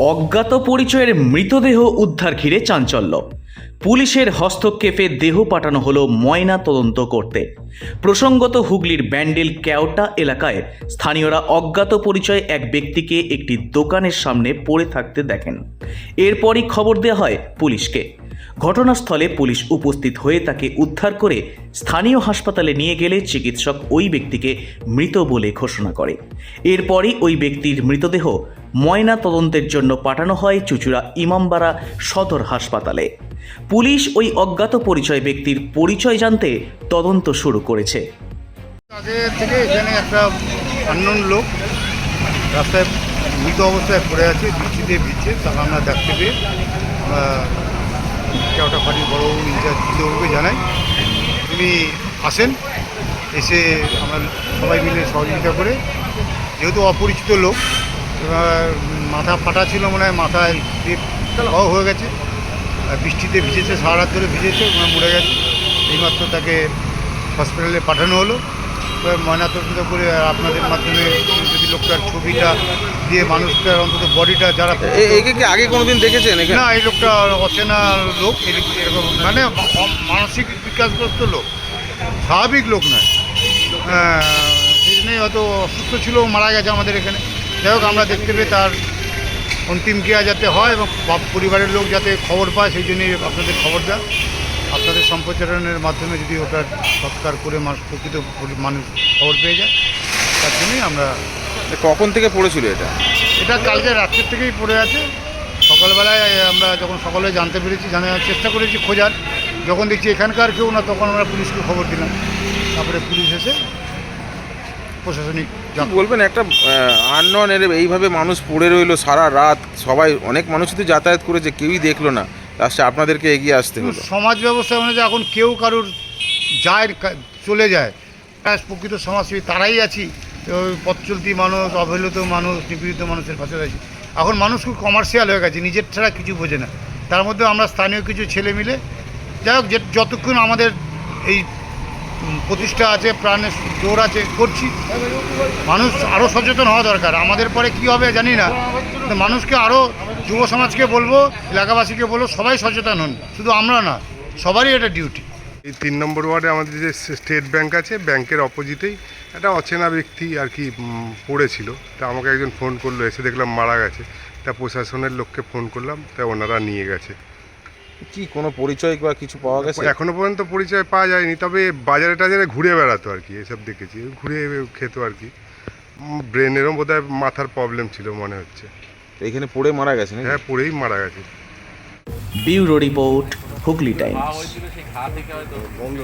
অজ্ঞাত পরিচয়ের মৃতদেহ উদ্ধার ঘিরে চাঞ্চল্য। পুলিশের হস্তক্ষেপে দেহ পাঠানো হলো ময়না তদন্ত করতে। প্রসঙ্গত হুগলির ব্যান্ডেল কেওটা এলাকায় স্থানীয়রা অজ্ঞাত পরিচয় এক ব্যক্তিকে একটি দোকানের সামনে পড়ে থাকতে দেখেন। এরপরই খবর দেওয়া হয় পুলিশকে। ঘটনাস্থলে পুলিশ উপস্থিত হয়ে তাকে উদ্ধার করে স্থানীয় হাসপাতালে নিয়ে গেলে চিকিৎসক ওই ব্যক্তিকে মৃত বলে ঘোষণা করে। এরপরই ওই ব্যক্তির মৃতদেহ ময়না তদন্তের জন্য পাঠানো হয় চুচুড়া ইমামবাড়া সদর হাসপাতালে। পুলিশ ওই অজ্ঞাত পরিচয় ব্যক্তির পরিচয় জানতে তদন্ত শুরু করেছে। আগে থেকে এখানে একটা আননোন লোক, রাস্তায় মৃত অবস্থায় পড়ে আছে বৃষ্টিতে ভিজছে তাকে আমরা দেখতে পেয়ে আমরা বড় ইনচার্জ চিত্রবাবুকে জানাই। তিনি আসেন, এসে আমরা সবাই মিলে সহযোগিতা করে, যেহেতু অপরিচিত লোক এবার মাথা ফাটা ছিল মনে হয় মাথায় খাওয়া হয়ে গেছে। আর বৃষ্টিতে ভিজেছে সারা রাত ধরে ভিজেছে ওখানে মরে গেছে। এইমাত্র তাকে হসপিটালে পাঠানো হলো। এবার ময়নাতদন্ত করে আপনাদের মাধ্যমে যদি লোকটার ছবিটা দিয়ে মানুষটার অন্তত বডিটা যারা একে কি আগে কোনোদিন দেখেছেন এখানে? না এই লোকটা অচেনা লোক এরকম এরকম মানে মানসিক বিকাশগ্রস্ত লোক। স্বাভাবিক লোক নয়। হ্যাঁ, সেই জন্যই হয়তো অসুস্থ ছিল মারা গেছে আমাদের এখানে। যাই হোক আমরা দেখতে পেয়ে তার অন্তিম ক্রিয়া যাতে হয় এবং পরিবারের লোক যাতে খবর পায় সেই জন্যই আপনাদের খবর দেয় আপনাদের সম্প্রচারণের মাধ্যমে যদি ওটা সৎকার করে মানুষ প্রকৃত মানুষ খবর পেয়ে যায় তার জন্যই আমরা কখন থেকে পড়েছিল এটা? এটা কালকে রাত্রের থেকেই পড়ে আছে। সকালবেলায় আমরা যখন সকালে জানতে পেরেছি জানার চেষ্টা করেছি খোঁজার। যখন দেখছি এখানকার কেউ না তখন আমরা পুলিশকে খবর দিলাম। তারপরে পুলিশ এসে প্রশাসনিক বলবেন একটা আননন এর এইভাবে মানুষ পড়ে রইল সারা রাত। সবাই অনেক মানুষই তো যাতায়াত করেছে কেউই দেখল না। লাস্টে আপনাদেরকে এগিয়ে আসতে হলো। সমাজ ব্যবস্থা মানে যে এখন কেউ কারুর যায় চলে যায় প্রকৃত সমাজসেবী তারাই আছি। ওই পথ চলতি মানুষ অবহেলিত মানুষ নিপীড়িত মানুষের পাশে আছি এখন মানুষ খুব কমার্শিয়াল হয়ে গেছে নিজের ছাড়া কিছু বোঝে না। তার মধ্যে আমরা স্থানীয় কিছু ছেলে মিলে যাই হোক যে- যতক্ষণ আমাদের এই প্রতিষ্ঠা আছে প্রাণের জোর আছে, করছি। মানুষ আরও সচেতন হওয়া দরকার। আমাদের পরে কি হবে জানি না। মানুষকে আরও যুব সমাজকে বলব, এলাকাবাসীকে বলব, সবাই সচেতন হন। শুধু আমরা না, সবারই এটা ডিউটি এই তিন নম্বর ওয়ার্ডে আমাদের যে স্টেট ব্যাংক আছে, ব্যাংকের অপোজিটেই একটা অচেনা ব্যক্তি আর কি পড়েছিল। তা আমাকে একজন ফোন করল, এসে দেখলাম মারা গেছে। তা প্রশাসনের লোককে ফোন করলাম, তা ওনারা নিয়ে গেছে। কি কোনো পরিচয় বা কিছু পাওয়া গেছে? এখনও পর্যন্ত পরিচয় পাওয়া যায়নি তবে বাজারে টাজারে ঘুরে বেড়াতো আর কি এসব দেখেছি ঘুরে খেতো আর কি। ব্রেনেরও বোধ মাথার প্রবলেম ছিল মনে হচ্ছে। এখানে পড়ে মারা গেছে না হ্যাঁ পড়েই মারা গেছে। Bureau report Hooghly times. বন্ধ